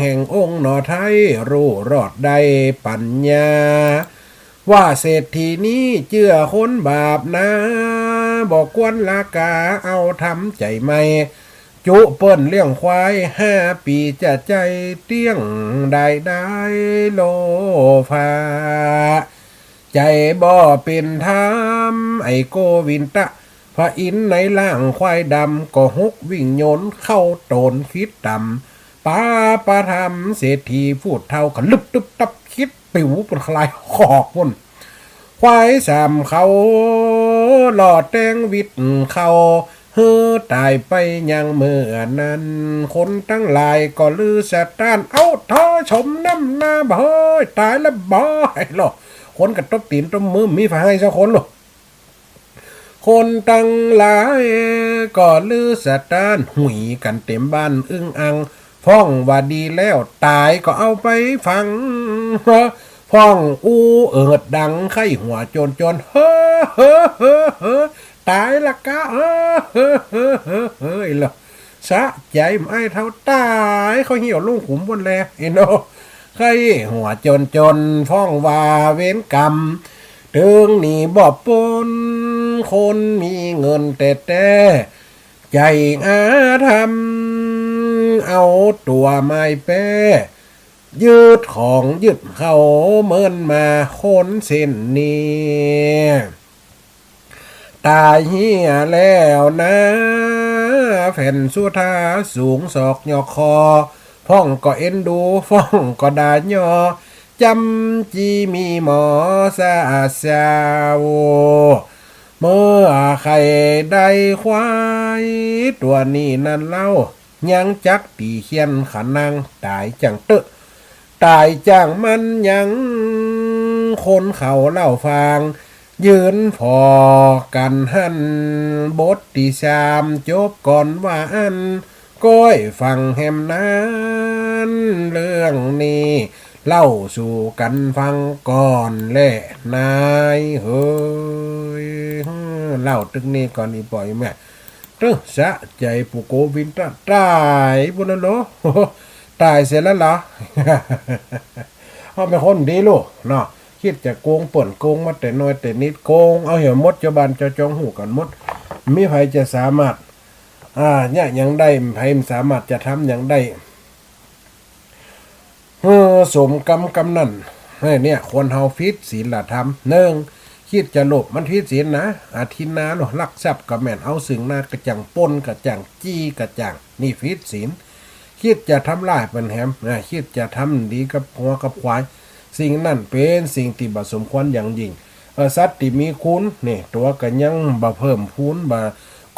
แห่งองค์หนอไทยรู้รอดได้ปัญญา ว่าเศรษฐีนี้เจือคนบาปนะ บอกกวนลากาเอาทำใจไม่ จุเปิ้นเลี้ยงควายห้าปีจะใจเตี้ยงได้ได้โลฟาใจบ่เป็นธรรมไอโกวินตะพระอินในล่างควายดำก็ฮกวิ่งโยนเข้าโตนคิดดำ ปาประทำเศรษฐีพูดเท่ากันลึบตึบตับคิดปิวปนคลายขอกพุ่นควายสามเขาหลอดแตงวิทเขาเฮือตายไปยังเมื่อนั้น คนตั้งหลายก็ลือสะต้านเอาท้อชมน้ำหน้าบ่เฮ้ยตายแล้วบ่ให้หรอคนกระตบตีนตบมือมีฝ่ายสักคนหรอคนตั้งหลายก็ลือสะต้านหุยกันเต็มบ้านอึ้งอัง ฟ้องว่าดีแล้วตายก็เอาไปฟังฟ้องอูเอิดดังไข้หัวโจนจนเฮ้อเฮ้อเฮ้อเฮ้อตายละกะเฮ้อเฮ้อเฮ้อเฮ้อเฮ้ยล่ะสะใจไม่เท่าตายเขาเหี่ยวลุงขุมบนแลเอ็นโอไข้หัวจนจนฟ้องว่าเว้นกรรมถึงนี่บ่ปนคนมีเงินแต่แต่ใจอาธรรม เอาตัวไม้แป้ยืดของยืดเขาเมินมาคนเส้นนี้ตายเฮียแล้วนะแผ่นสุธาสูงศอกยอคอฟ้องก็เอ็นดูฟ้องก็ด่ายอจำจีมีหมอสาสาวเมื่อใครได้ควาย ตัวนี้นั่นเล่า ยังจักตีเขียนขันนางตายจังเตอะตายจังมันยังคนเขาเล่าฟัง ยืนพอกันหัน บทที่สามจบก่อนว่าอัน ก้อยฟังแหมนั้นเรื่องนี้ เล่าสู่กันฟังก่อนแหละนายเฮ้ยเล่าตึกนี้ก่อนอีปล่อยแม่ สะใจปุโกวินตะตายบุญโลตายเสร็จแล้วเหรอเขาเป็นคนดีลูกเนาะคิดจะโกงเปิ่นโกงมาแต่น้อยแต่นิดโกง เอาเหี่ยวมดจะบานจะจองหูกันมดมีใครจะสามารถ อ่าเนี่ยยังได้ไผสามารถจะทำอย่างได้เออสมกรรมกำนั่นเฮ้ยเนี่ยคนเฮาฟิตศีละธรรมหนึ่ง คิดจะหลบมันฟิศีลนะอาทินาหรอลักทรัพย์กับแม่นเอาสึงหน้ากระจังปนกระจังจี้กระจังนี่ฟิศีลคิดจะทำลายเป็นแฮมนะคิดจะทำดีกับหัวกับควาย สิ่งนั่นเป็นสิ่งที่บสมควรอย่างยิ่งเออสัตว์ที่มีคุณนี่ตัวก็ยังบ่เพิ่มพูนบ่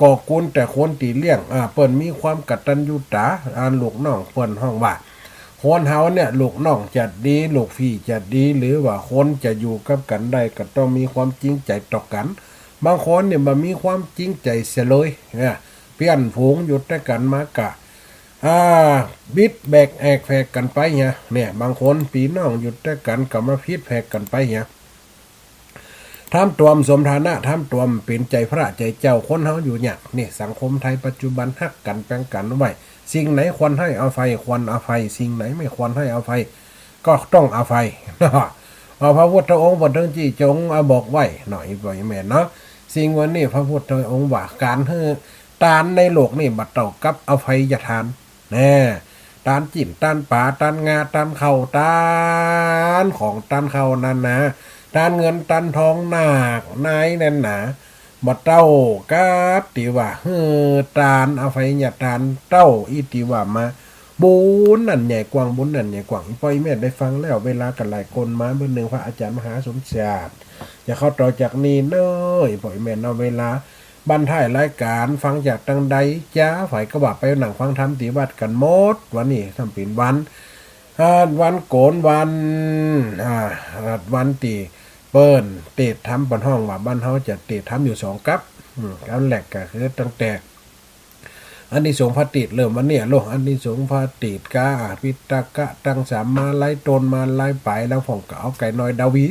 ก่อกุนแต่คนตีเลี้ยงอ่าเปิ้นมีความกตัญญูตาอ่านลูกน้องเปิ้นห้องว่า คนเฮาเนี่ยลูกน้องจะดีลูกพี่จะดี หรือว่าคนจะอยู่กับกันได้ก็ต้องมีความจริงใจต่อกัน บางคนเนี่ยมันมีความจริงใจเสียเลยเนี่ยเปี่ยนฝูงอยู่ด้วยกันมากะอ่าบิดแบกแอกแพกกันไปเนี่ยเนี่ยบางคนปีน้องอยู่ด้วยกันก็มาพิดแพกกันไปเนี่ยทำตัวมสมฐานะทำตัวมเป็นใจพระใจเจ้าคนเฮาอยู่เนี่ยนี่สังคมไทยปัจจุบันฮักกันแปลงกันไว้ สิ่งไหนควรให้อภัยควรอภัย สิ่งไหนไม่ควรให้อภัย ก็ต้องอภัยเอาพระพุทธองค์บททั้งจีจงอบอกไว้หน่อยบ่อยแม่นเนาะสิ่งวันนี้พระพุทธองค์ว่าการให้ตานในโลกนี่บัดเต่ากับอภัยยทานแน่ตานจิ่นตานป่าตานงาตานเข่าตานของตานเข่านั่นนะตานเงินตานทองหนักนายแน่นหนา บ่เต้ากับติว่าเฮือตานเอาไฟญาตานเต้าอีติว่ามาบุญนั่นใหญ่กว่างบุญนั่นใหญ่กว่างอีป้อยแม่ได้ฟังแล้วเวลากันหลายคนมาเบอร์หนึ่งพระอาจารย์มหาสมศาสตร์จะเข้าต่อจากนี้เน้อยป้อยแม่เอาเวลาบรรทายรายการฟังจากตังใดจ้าฝ่ายกระบะไปหนังฟังทำตีวัดกันหมดวันนี้ทำเป็นวันวันโกนวันอ่าวันตี ปิ้นเตดทำบนห้องว่าบ้านเฮาจะเตดทำอยู่สองกับอันแรกก็คือตั้งแต่อันนี้สงพระติดเริ่มวันเนี้ยโลกอันนี้สงพระติดกาพิตากะตั้งสามมาไล่ตนมาไล่ไปแล้วผมก็เอาไก่น้อยดาวี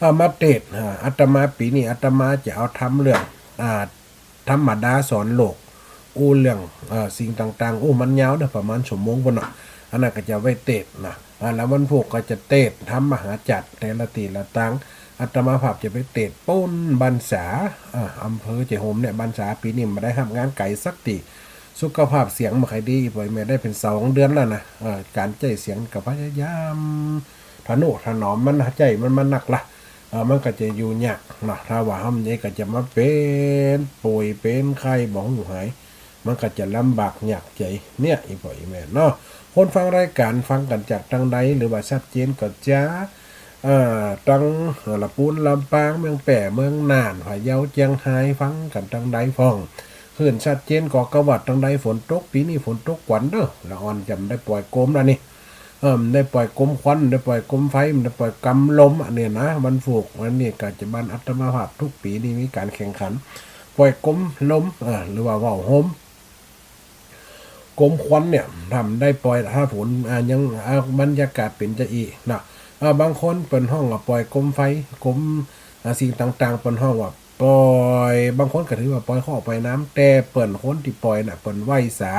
อามาเตดอ่าอาตมาปีนี้อาตมาจะเอาทำเรื่องอ่าธรรมดาสอนโลกอู้เรื่องอ่าสิ่งต่างๆอู้มันยาวเด้อประมาณชั่วโมงพุ่นน่ะอันนั้นก็จะไว้เตดนะอ่าแล้ววันพุกก็จะเตดทำมหาจัดแต่ละตีละตัง อัตมาภาพจะไปเตดป้นบรรษาอำเภอเจโฮมเนี่ยบรรษาปีนี้มาได้ทำงานไก่สักตีสุขภาพเสียงมาใครดีปล่อยแม่ได้เป็นสองเดือนแล้วนะการใจเสียงกับพยายามถนุถนอมมันใจมันมันหนักละเอ่อมันก็จะอยู่ยากนะถ้าว่าห้ำนี้ก็จะมาเป็นป่วยเป็นไข้บอกอยู่หาย มันก็จะลำบากยากใจเนี่ยอีปล่อยแม่เนาะคนฟังรายการฟังกันจากทางใดหรือว่าชัดเจนก็จ้า อ่าตั้งละปูนลำปางเมืองแป่เมืองน่านพะเยาเจียงไฮ้ฟังกันทางใดฟองขึ้นชัดเจนก็กระวัดทางใดฝนตกปีนี้ฝนตกกวันเด้อละอ่อนจำได้ปล่อยโกมแล้วนี่เอิ่มได้ปล่อยกลมควันได้ปล่อยกลมไฟมันได้ปล่อยกำลมอันเนี้ยนะมันฝูกวันนี้กาจะบันอัตมาภาพทุกปีนี่มีการแข่งขัน ปล่อยกลมลมอ่าหรือว่าว่าวโฮมกลมควันเนี่ยทำได้ปล่อยถ้าฝนอ่ายังบรรยากาศเป็นจะอีนะอ่า บางคนเป็นห้องว่าปล่อยกลมไฟกลมสิ่งต่างๆเป็นห้องว่าปล่อยบางคนก็ถือว่าปล่อยข้าออกไปน้ำแต่เปิ่นคนที่ปล่อยน่ะเปิ่นไหวสา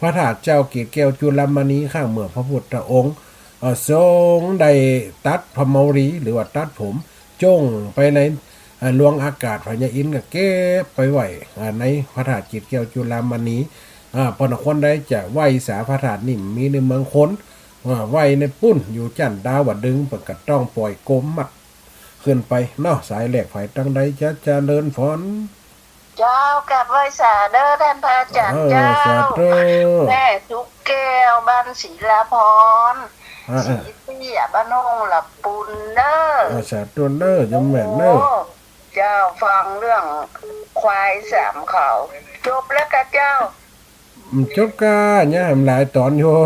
พระถาตุเจ้าเกียรติแก้วจุลามณีข้างเมืองพระพุทธองค์ทรงได้ตัดพมรี หรือว่าตัดผมจ้งไปในลวงอากาศพญาอินทร์ก็เก็บไปไหวในพระธาตุเกียรติแก้วจุลามณีอ่าปนคนได้จะไหวสาพระธาตุนี่มมีในเมืองค้น อ่าไหวในปุ้นอยู่จันทร์ดาววัดดึงเปิดกระต้องปล่อยกลมมัดขึ้นไปเนาะสายแหลกไฟตั้งใดจะเจริญฝนเจ้ากลับไหว้สาเด้อท่านพระอาจารเอย์อเจ้าสาธุแม่ทุกแก้วบ้านศรีลาพรอ่าศรีเตี้ยบ้านนงหลับปุนเด้ออ่าสาธุเนอยมแม่นเนอโอ้เจ้าฟังเรื่องควายสามเขาจบแล้วกะเจ้าอืมจบกาเนี่ยหลายตอนอยู่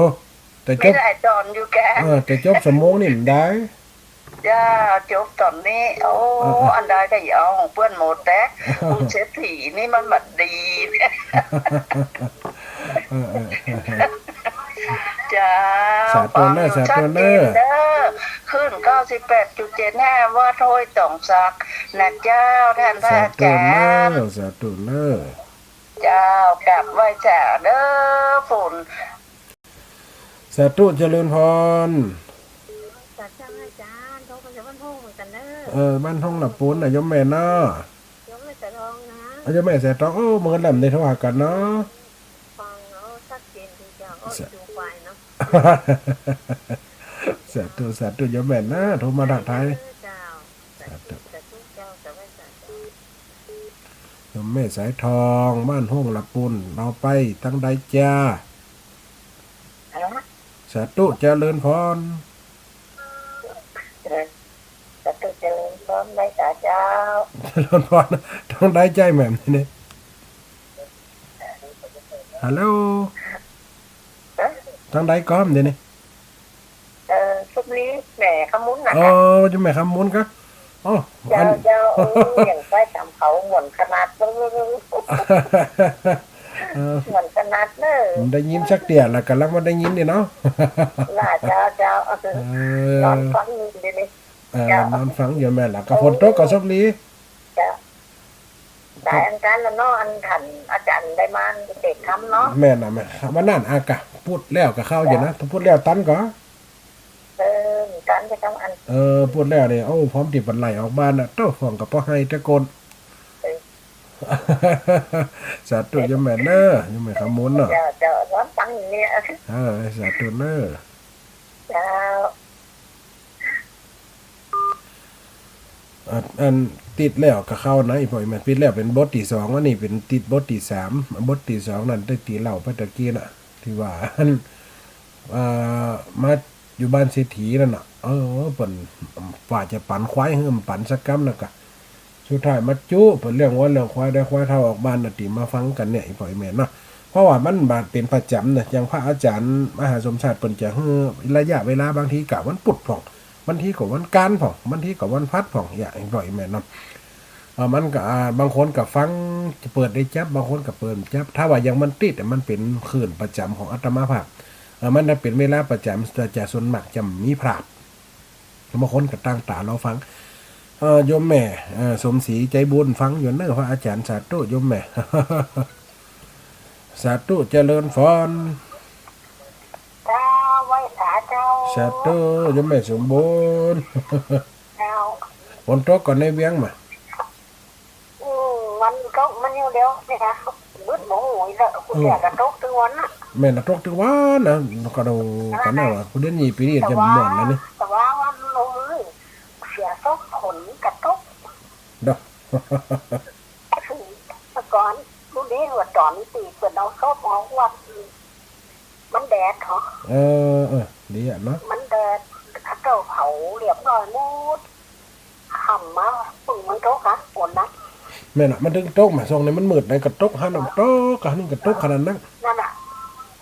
แต่จไม่บได้ตอนอยู่แกเออแต่จบสมงนี่มันได้เจ้าจบตอนนี้ โอ้เออเอออันใดก็อย่าเอาของเพื่อนโมแตกคุณเศรษฐีนี่มันบัดดีเออเออเออเออ จ้าสาธุเนอะสาธุเนอะฟังชัดจเด้อขึ้นเก้าสิบแปดจุดเจ็ดห้าว่าโทยต่องซักนะเจ้าท่านพระสาอาธุจาเนรย์อสาธุเนอเจ้ากลับไหว้จ่าเด้อฝน สาธุเจริญพรจากเจ้าอาจารย์เขาก็จะวันพ่อเหมือนกันเนอะเออบ้านท้องหลับปูนน่ะยมแม่เนาะยกเลยจะลองนะเอายมแม่แสตองโอ้มันก็ลำในทว่ากันเนาะฟังแล้วชัดเจนดีจ้าก็ดูไฟเนาะสาธุสาธุยมแม่นะโทรมาทักทายเจ้าแต่แต่ทุกเจ้าจะไม่ใส่เจ้ายมแม่สายทอง บ้านห้องหลับปูนเราไปตั้งใดจ้านะ สาธุเจริญพรจะตุเจริญพร้อมไหว้จ่าเจ้าเจริญพรต้องได้ใจแหม่มนี่เนี่ยฮัลโหลฮะต้องได้ก้อมเดี๋ยวนี้เออชุดนี้แหมขมุนนะอ๋อจะแม่คำมุนก็อ๋ออัเจ้านเจ้าโอ้อย่างใต้ตามเขาหมุนขนาด เออหมุนขนาดเนอะผมได้ยินสักเดียวแล้วกำลังมาได้ยินนี่เนาะล่าเจ้าเจ้าเอนอนอฟังอยู่ดีนี่เออนอนฟังอยู่แม่ล่ะกับฝนตกกับซบลีเจ้าแต่อันการละเนาะอันถันอาจารย์ได้มาเด็กทำเนาะแม่น่ะแม่วันนั้นอากะพูดแล้วกับข้าวอยู่นะถ้าพูดแล้วตันก็เออการจะต้องอันเออพูดแล้วเนี่ยโอ้พร้อมติบันไหลออกบ้านน่ะเต้าฟองกับพ่อให้ตะโกน สาธุยมแม่เนอะยมแม่คำมุนเนาะเจ้าเจ้าร้อนฟังอย่างเนี้ยเออสาธุเนอะเจ้าอันอันติดแล้วก็เข้านะอีพ่อยแม่ปิดแล้วเป็นบทที่สองอันนี้เป็นติดบทที่สามบทที่สองนั่นได้ตีเหล่าไปตะกี้น่ะ ที่ว่าอันอ่ามาอยู่บ้านเศรษฐีนั่นน่ะ เออเปิ่นฝ่าจะปั่นควายเฮิมปั่นสักกำน่ะกะ สุดท้ายมาจุเปิ่นเรื่องว่าเรื่องควายได้ควายเท่าออกบ้านน่ะติมาฟังกันเนี่ยอีพ่อยแม่เนาะเพราะว่ามันบาดเป็นประจำนะอย่างพระอาจารย์มหาสมชาติเปิ่นจะเฮือระยะเวลาบางทีกะวันปุดผ่องบางทีก็วันการผ่องบางทีก็วันพัดผ่องอย่างร่อยแม่นำเออมันก็บางคนก็ฟังจะเปิดได้จับบางคนก็เปิดจับ ถ้าว่ายังมันติดแต่มันเป็นคืนประจำของอัตมาภาพมันจะเป็นเวลาประจำแต่จะส่วนมากจะมีพราดบางคนก็ตั้งตาเราฟัง โยมแม่เออสมศรีใจบุญฟังอยู่เนอะพระอาจารย์สาธุโยมแม่สาธุเจริญพรเจ้าไว้สาเจ้าสาธุจะไม่สมบูรณ์เจ้าฝนตกก่อนในเวียงมาอืมมันก็มันอยู่เดียวนี่ค่ะมืดหมองหวยแล้วคุณอยากกระตกถึงวันน่ะแม่น่ะตกถึงว่านะก็ดูกันนะว่าคุณเด่นยี่ปีนี้แต่จะว่าหมดแล้วนี่แต่ว่าวันลงมือเสียซกผลกระตก เด้อเมื่อก่อนรู้ดีว่าตอนตีเปิดเอาซบออกว่ามันแดดเหรอเออเออดีอะเนาะมันแดดข้าเจ้าเผาเรียบร้อยหมดขำมาปึ่งมันโตกะฝนนะแม่น่ะมันถึงตกมาส่งในมันมืดในกระตกหันตกกะนี่กระตกขนาดนั้นนั่นน่ะ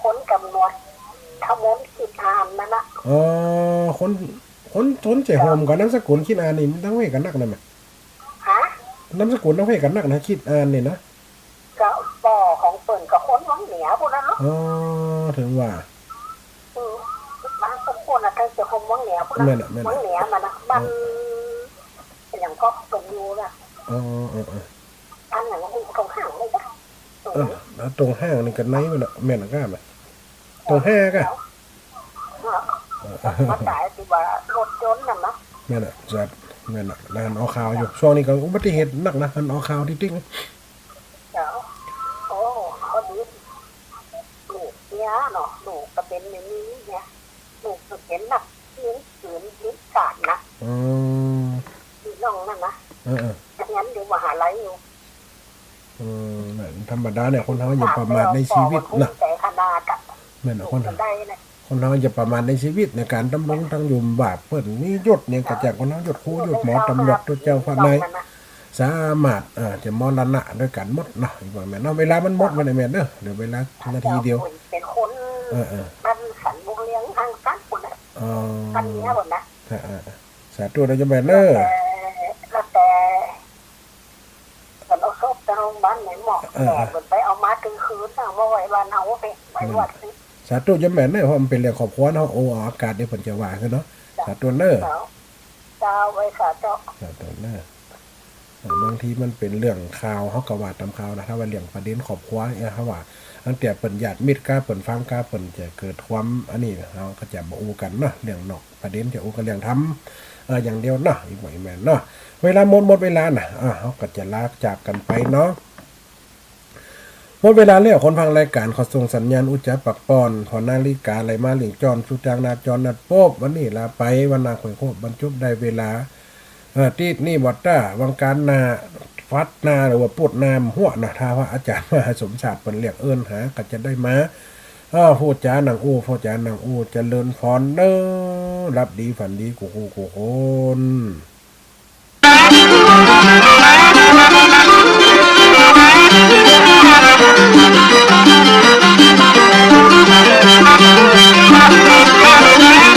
ผลกำหนดทมนสิทานนั่นน่ะเออคนคนทนใจโฮมกับน้ำสกุลคิดอ่านนี่มันต้องเวกันนักนะแม่ฮะ น้ำสกุลต้องเวกันนักนะคิดอ่านนี่นะก็บ่อของเปิ่นกับคนวังเหนือพวกนั้นเนาะอ๋อถึงว่าอืมมันสมควรนะตั้งแต่คมวังเหนือพวกนั้นแม่น่ะแม่น่ะวังเหนือมันนะมันอย่างก็เปิดอยู่นะอ๋อเออเอออันอย่างนี้ตรงห่างเลยจ้ะตรงเออนี้แล้วตรงห้างนี่กันไหนมันน่ะแม่น่ะกล้าไหมตรงห้างกะมาจ่ายที่ว่ารถยนต์น่ะนะแม่น่ะจัด แม่น่ะนานเอาข่าวอยู่ ช่วงนี้ก็อุบัติเหตุหนักนะมันเอาข่าวที่ติ๊กเดี๋ยวโอ้เขาดีลูกเนี่ยเนาะลูกก็เป็นอย่างนี้เนี่ยลูกก็เห็นหนักเลี้ยงขืนเลี้ยงสารนะอ๋อพี่น้องนั่นนะเออเออดังนั้นอยู่มหาลัยอยู่เออน่ะธรรมดาเนี่ยคนเราอย่าประมาทในชีวิตนะแต่ขนาดอะแม่น่ะลูคนกเราก็ได้นะ คนเราอย่าประมาทในชีวิตในการดำรงทางอยู่บาปเพิ่อนมียศเนี่ยกระจากคนเรายศครูยศหมอตำรวจตัวเจ้าพระนายสามารถเอ่อจะมรณะด้วยกันหมดเนาะอีกว่าแม่เนาะเวลามันหมดวันนี้แม่เด้อเดี๋ยวเวลานาทีเดียวเป็นคนเออเออบ้านสันบุกเลี้ยงทางสันคนนะอ๋ออันนี้หมดนะออเออสาธุเราจะแม่เด้อแต่แล้วแต่แต่เราชอบแต่โรงพยาบาลไหนเหมาะแต่ไปเอามากลางคืนเอามาไว้บ้านเอาไปไว้วัดนี่ สาธุจะแม่นเด้อเพราะมันเป็นเรื่องครอบครัวเนาะโอ้ออกอากาศเดี๋ยวเพิ่นจะว่าคือเนาะสาธุเด้อเจ้าเจ้าไว้สาเจ้าสาธุเด้อเออบางทีมันเป็นเรื่องข่าวเฮาก็ว่าตามข่าวนะถ้าว่าเรื่องประเด็นครอบครัวเนี่ยเฮาว่าตั้งแต่เปิ่นญาติมิตรกล้าเปิ่นฟังกล้าเปิ่นจะเกิดความอันนี้เฮาก็จะบ่อู้กันเนาะเรื่องนอกประเด็นจะอู้กันเรื่องทำเอออย่างเดียวเนาะอีกหน่อยแม่นเนาะเวลาหมดหมดเวลาน่ะอะเฮาก็จะลาจากกันไปเนาะ หมดเวลาแล้วคนฟังรายการขอส่งสัญญาณอุจจาปักปอนขอนาฬิกาไหลมาหลิงจรสุจางนาจรนัดโป๊บวันนี้ลาไปวันนาข่อยโคบบรรจุได้เวลาเออตีดนี่วัดต้าวังการนาฟัดนาหรือว่าพูดนามหัวนะถ้าว่าอาจารย์มหาสมชาติเป็นเรียกเอิ้นหาก็จะได้มาอ้าวพูดจาหนังอู้พูดจาหนังอู้เจริญพรเด้อรับดีฝันดีกูกูกูคน